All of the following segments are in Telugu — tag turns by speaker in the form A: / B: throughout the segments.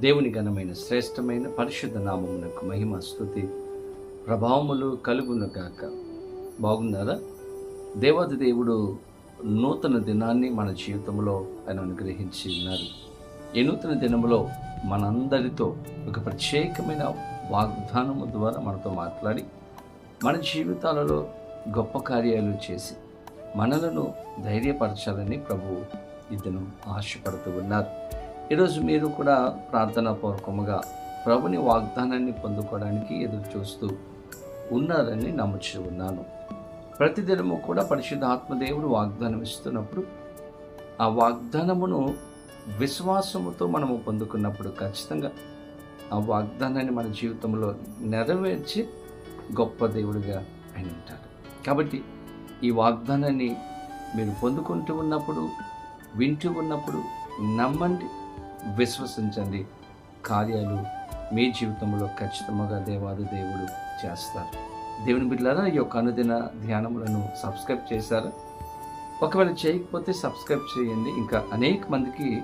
A: దేవుని ఘనమైన శ్రేష్టమైన పరిశుద్ధ నామమునకు మహిమ స్థుతి ప్రభావములు కలుగును గాక. బాగున్నారా? దేవాది దేవుడు నూతన దినాన్ని మన జీవితంలో ఆయన అనుగ్రహించి ఉన్నారు. ఈ నూతన దినములో మనందరితో ఒక ప్రత్యేకమైన వాగ్దానము ద్వారా మనతో మాట్లాడి మన జీవితాలలో గొప్ప కార్యాలు చేసి మనలను ధైర్యపరచాలని ప్రభు ఈ దినం ఆశపడుతూ ఉన్నారు. ఈరోజు మీరు కూడా ప్రార్థనా పూర్వకముగా ప్రభుని వాగ్దానాన్ని పొందుకోవడానికి ఎదురు చూస్తూ ఉన్నారని నమ్ముచు ఉన్నాను. ప్రతిదినము కూడా పరిశుద్ధ ఆత్మదేవుడు వాగ్దానం ఇస్తున్నప్పుడు ఆ వాగ్దానమును విశ్వాసముతో మనము పొందుకున్నప్పుడు ఖచ్చితంగా ఆ వాగ్దానాన్ని మన జీవితంలో నెరవేర్చి గొప్ప దేవుడిగా ఆయన ఉంటారు కాబట్టి ఈ వాగ్దానాన్ని మీరు పొందుకుంటూ ఉన్నప్పుడు వింటూ ఉన్నప్పుడు నమ్మండి. విశ్వసించండి. కార్యాలు మీ జీవితంలో ఖచ్చితంగా దేవాది దేవుడు చేస్తారు. దేవుని బిడ్డలారా ఈ యొక్క అనుదిన ధ్యానములను సబ్స్క్రైబ్ చేశారు? ఒకవేళ చేయకపోతే సబ్స్క్రైబ్ చేయండి. ఇంకా అనేక మందికి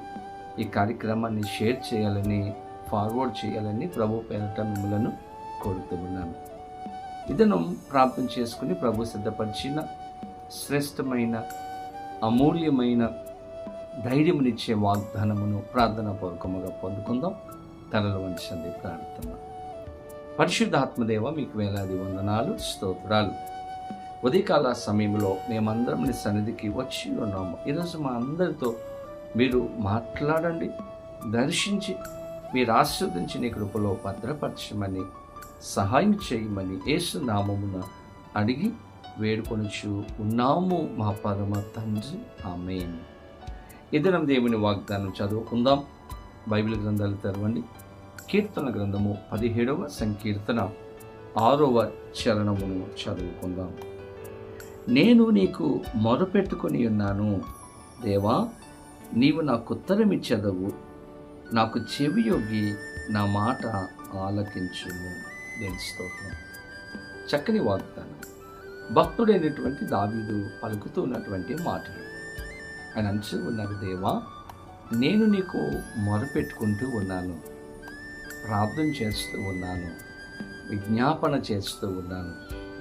A: ఈ కార్యక్రమాన్ని షేర్ చేయాలని ఫార్వర్డ్ చేయాలని ప్రభు పేరట మిమ్మలను కోరుతూ ఉన్నాను. ఇదను ప్రార్థన చేసుకుని ప్రభు సిద్ధపరిచిన శ్రేష్టమైన అమూల్యమైన ధైర్యమునిచ్చే వాగ్దానమును ప్రార్థన పూర్వకముగా పొందుకుందాం. తనలో వంచండి ప్రార్థన. పరిశుద్ధాత్మదేవ మీకు వేలాది వందనాలు స్తోత్రాలు. ఉదయకాల సమయంలో మేమందరం నీ సన్నిధికి వచ్చి ఉన్నాము. ఈరోజు మా అందరితో మీరు మాట్లాడండి దర్శించి మీరు ఆస్వాదించి నీ కృపలో భద్రపరచమని సహాయం చేయమని ఏసునామమున అడిగి వేడుకొనుచు ఉన్నాము మా పరమ తండ్రి. ఆమె దేవుని వాగ్దానం చదువుకుందాం. బైబిల్ గ్రంథాలు తెరవండి. కీర్తన గ్రంథము పదిహేడవ సంకీర్తన ఆరవ చరణమును చదువుకుందాం. నేను నీకు మొరపెట్టుకొని ఉన్నాను. దేవా నీవు నాకు ఉత్తరమిచ్చదవు నాకు చెవియొగ్గి నా మాట ఆలకించుము. నేను స్తోత్రం. చక్కని వాగ్దానం. భక్తుడైనటువంటి దావీదు పలుకుతూ ఉన్నటువంటి మాటలు. ఆయన అంచు ఉన్నారు దేవా. నేను నీకు మొరపెట్టుకుంటూ ఉన్నాను. ప్రార్థన చేస్తూ ఉన్నాను. విజ్ఞాపన చేస్తూ ఉన్నాను.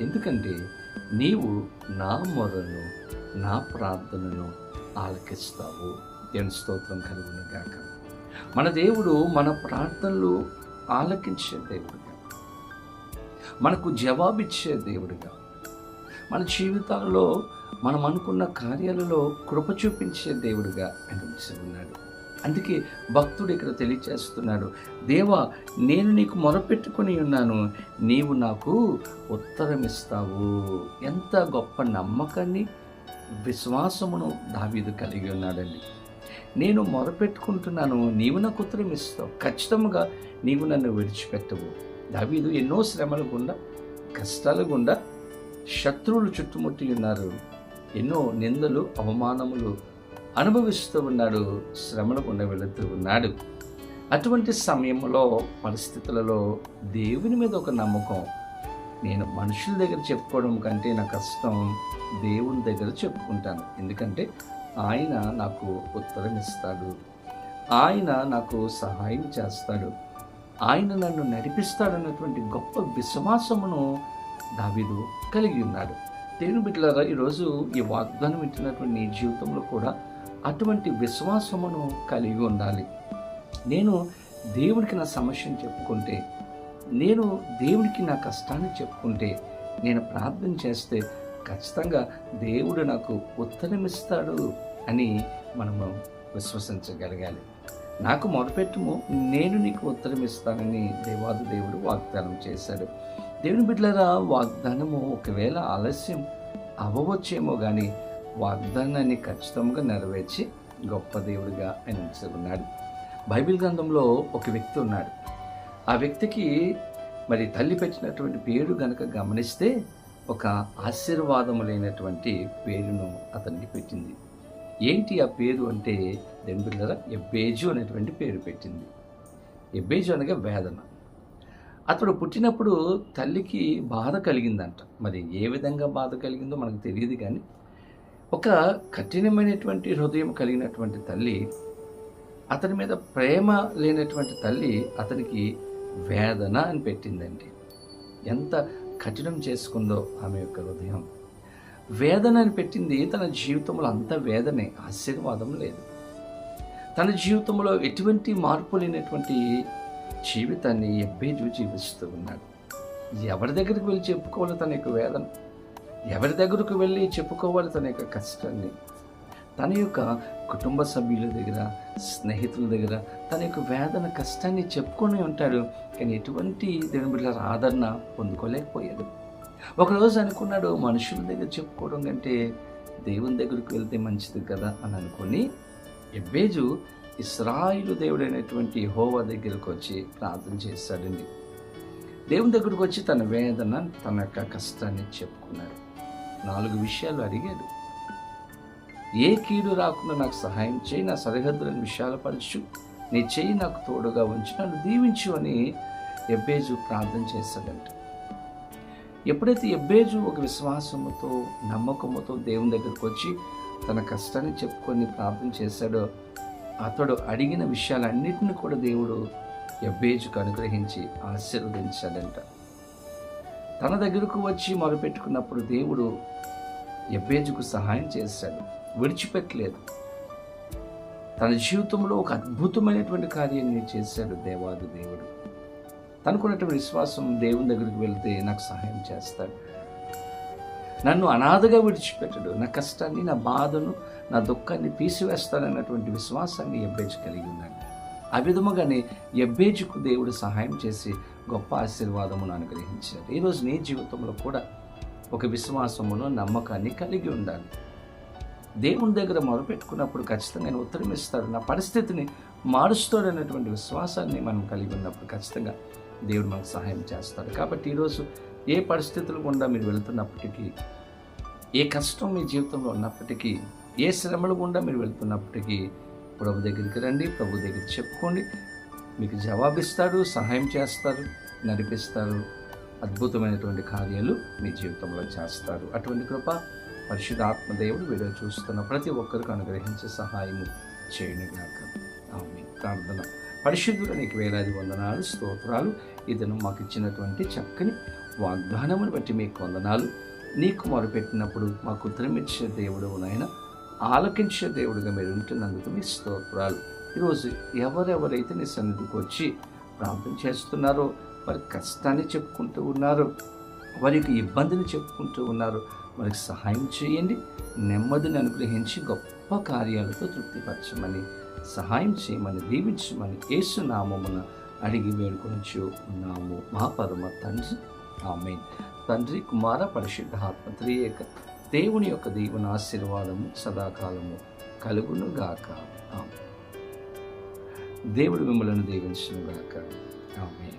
A: ఎందుకంటే నీవు నా మొరను నా ప్రార్థనను ఆలకిస్తావు. దేవుని స్తోత్రం కలుగును గాక. మన దేవుడు మన ప్రార్థనలు ఆలకించే దేవుడుగా. మనకు జవాబిచ్చే దేవుడుగా. మన జీవితాలలో మనం అనుకున్న కార్యాలలో కృప చూపించే దేవుడిగా ఆయన ఉన్నాడు అందుకే భక్తుడు ఇక్కడ తెలియచేస్తున్నాడు దేవా నేను నీకు మొరపెట్టుకుని ఉన్నాను నీవు నాకు ఉత్తరం ఇస్తావు ఎంత గొప్ప నమ్మకాన్ని విశ్వాసమును దావీదు కలిగి ఉన్నాడండి. నేను మొరపెట్టుకుంటున్నాను నీవు నాకు ఉత్తరం ఇస్తావు ఖచ్చితంగా నీవు నన్ను విడిచిపెట్టవు. దావీదు ఎన్నో శ్రమల గుండా కష్టాల గుండా శత్రువులు చుట్టుముట్టి ఉన్నారు. ఎన్నో నిందలు అవమానములు అనుభవిస్తూ ఉన్నాడు. శ్రమల గుండా వెళుతూ ఉన్నాడు. అటువంటి సమయంలో పరిస్థితులలో దేవుని మీద ఒక నమ్మకం. నేను మనుషుల దగ్గర చెప్పుకోవడం కంటే నా కష్టం దేవుని దగ్గర చెప్పుకుంటాను. ఎందుకంటే ఆయన నాకు ఉత్తరం ఇస్తాడు. ఆయన నాకు సహాయం చేస్తాడు. ఆయన నన్ను నడిపిస్తాడన్నటువంటి గొప్ప విశ్వాసమును దావీదు కలిగి ఉన్నాడు. దేవుని బిడ్డలారా ఈరోజు ఈ వాగ్దానం ఇచ్చినటువంటి నీ జీవితంలో కూడా అటువంటి విశ్వాసమును కలిగి ఉండాలి. నేను దేవుడికి నా సమస్యను చెప్పుకుంటే నేను దేవుడికి నా కష్టాన్ని చెప్పుకుంటే నేను ప్రార్థన చేస్తే ఖచ్చితంగా దేవుడు నాకు ఉత్తరమిస్తాడు అని మనము విశ్వసించగలగాలి. నాకు మొదపెట్టుము నేను నీకు ఉత్తరం ఇస్తానని దేవాది దేవుడు వాగ్దానం చేశాడు. దేవుని బిడ్డలరా వాగ్దానము ఒకవేళ ఆలస్యం అవ్వవచ్చేమో కానీ వాగ్దానాన్ని ఖచ్చితంగా నెరవేర్చి గొప్ప దేవుడిగా ఆయన ఉంచుకున్నాడు బైబిల్ గ్రంథంలో ఒక వ్యక్తి ఉన్నాడు. ఆ వ్యక్తికి మరి తల్లి పెట్టినటువంటి పేరు గనక గమనిస్తే ఒక ఆశీర్వాదము లేనటువంటి పేరును అతనికి పెట్టింది. ఏంటి ఆ పేరు అంటే దెంబిల్లరా ఎబ్బేజు అనేటువంటి పేరు పెట్టింది. ఎబ్బేజు అనగా వేదన. అతడు పుట్టినప్పుడు తల్లికి బాధ కలిగిందంట. మరి ఏ విధంగా బాధ కలిగిందో మనకు తెలియదు కానీ ఒక కఠినమైనటువంటి హృదయం కలిగినటువంటి తల్లి అతని మీద ప్రేమ లేనటువంటి తల్లి అతనికి వేదన అని పెట్టిందండి. ఎంత కఠినం చేసుకుందో ఆమె యొక్క హృదయం. వేదన అని పెట్టింది తన జీవితంలో అంత వేదనే ఆశీర్వాదం లేదు. తన జీవితంలో ఎటువంటి మార్పు లేనటువంటి జీవితాన్ని ఎబ్బేజు జీవిస్తూ ఉన్నాడు. ఎవరి దగ్గరికి వెళ్ళి చెప్పుకోవాలి తన యొక్క వేదన? ఎవరి దగ్గరకు వెళ్ళి చెప్పుకోవాలి తన యొక్క కష్టాన్ని? తన యొక్క కుటుంబ సభ్యుల దగ్గర స్నేహితుల దగ్గర తన యొక్క వేదన కష్టాన్ని చెప్పుకొని ఉంటాడు. కానీ ఎటువంటి దేవుని బిడ్డల ఆదరణ పొందుకోలేకపోయాడు. ఒకరోజు అనుకున్నాడు మనుషుల దగ్గర చెప్పుకోవడం కంటే దేవుని దగ్గరికి వెళ్తే మంచిది కదా అని అనుకొని ఎబ్బేజు ఇస్రాయిలు దేవుడైనటువంటి హోవా దగ్గరకు వచ్చి ప్రార్థన చేశాడండి. దేవుని దగ్గరకు వచ్చి తన వేదన తన యొక్క కష్టాన్ని చెప్పుకున్నాడు నాలుగు విషయాలు అడిగాడు. ఏ కీడు రాకుండా నాకు సహాయం చేయి నా సరిహద్దులను విశాలపరచు. నీ చెయ్యి నాకు తోడుగా ఉంచి నన్ను దీవించు అని ఎబ్బేజు ప్రార్థన చేశాడంట. ఎప్పుడైతే ఎబ్బేజు ఒక విశ్వాసముతో నమ్మకముతో దేవుని దగ్గరకు వచ్చి తన కష్టాన్ని చెప్పుకొని ప్రార్థన చేశాడో అతడు అడిగిన విషయాలన్నింటిని కూడా దేవుడు ఎబ్బేజుకు అనుగ్రహించి ఆశీర్వదించాడంట. తన దగ్గరకు వచ్చి మొరపెట్టుకున్నప్పుడు దేవుడు ఎబ్బేజుకు సహాయం చేశాడు. విడిచిపెట్టలేదు. తన జీవితంలో ఒక అద్భుతమైనటువంటి కార్యాన్ని చేశాడు దేవాది దేవుడు. తనకున్నటువంటి విశ్వాసం దేవుని దగ్గరికి వెళ్తే నాకు సహాయం చేస్తాడు. నన్ను అనాథగా విడిచిపెట్టడు. నా కష్టాన్ని నా బాధను నా దుఃఖాన్ని తీసివేస్తాడన్నటువంటి విశ్వాసాన్ని ఎబ్బేజు కలిగి ఉన్నాడు. ఆ విధముగానే ఎబ్బేజుకు దేవుడు సహాయం చేసి గొప్ప ఆశీర్వాదమును అనుగ్రహించాడు. ఈరోజు నీ జీవితంలో కూడా ఒక విశ్వాసమును నమ్మకాన్ని కలిగి ఉండాలి. దేవుని దగ్గర మొరపెట్టుకున్నప్పుడు ఖచ్చితంగా ఆయన ఉత్తరం ఇస్తాడు నా పరిస్థితిని మారుస్తాడనేటువంటి విశ్వాసాన్ని మనం కలిగి ఉన్నప్పుడు ఖచ్చితంగా దేవుడు మనకు సహాయం చేస్తాడు కాబట్టి ఈరోజు ఏ పరిస్థితులు గుండా మీరు వెళ్తున్నప్పటికీ ఏ కష్టం మీ జీవితంలో ఉన్నప్పటికీ ఏ శ్రమలు గుండా మీరు వెళ్తున్నప్పటికీ ప్రభు దగ్గరికి రండి ప్రభు దగ్గర చెప్పుకోండి. మీకు జవాబిస్తాడు సహాయం చేస్తారు నడిపిస్తారు అద్భుతమైనటువంటి కార్యాలు మీ జీవితంలో చేస్తారు. అటువంటి కృప పరిశుద్ధ దేవుడు వీడియో చూస్తున్న ప్రతి ఒక్కరికి అనుగ్రహించే సహాయము చేయను గాక ఆమె ప్రార్థన. పరిశుద్ధుడు నీకు వేలాది వందనాలు స్తోత్రాలు. ఇతను మాకు ఇచ్చినటువంటి చక్కని వాగ్దానమును బట్టి మీకు వందనాలు. నీకు మొరపెట్టినప్పుడు మాకు ఉత్తరమిచ్చే దేవుడు నాయన ఆలకించే దేవుడుగా మీరు ఉంటున్నందుకు మీ స్తోత్రాలు. ఈరోజు ఎవరెవరైతే నీ సన్నిధికి వచ్చి ప్రార్థన చేస్తున్నారో వారి కష్టాన్ని చెప్పుకుంటూ ఉన్నారు వారికి ఇబ్బందిని చెప్పుకుంటూ ఉన్నారు వారికి సహాయం చేయండి. నెమ్మదిని అనుగ్రహించి గొప్ప కార్యాలతో తృప్తిపరచమని సహాయం చేయమని దీవించమని ఏసునామమున అడిగి వేడుకొనొచ్చు ఉన్నాము. మహాపరమ తండ్రి. ఆమె తండ్రి కుమార పరిశుద్ధ ఆత్మ త్రియేక దేవుని యొక్క దీవెన ఆశీర్వాదము సదాకాలము కలుగును గాక ఆమె దేవుడు మిమ్మలను దీవించును గాక ఆమె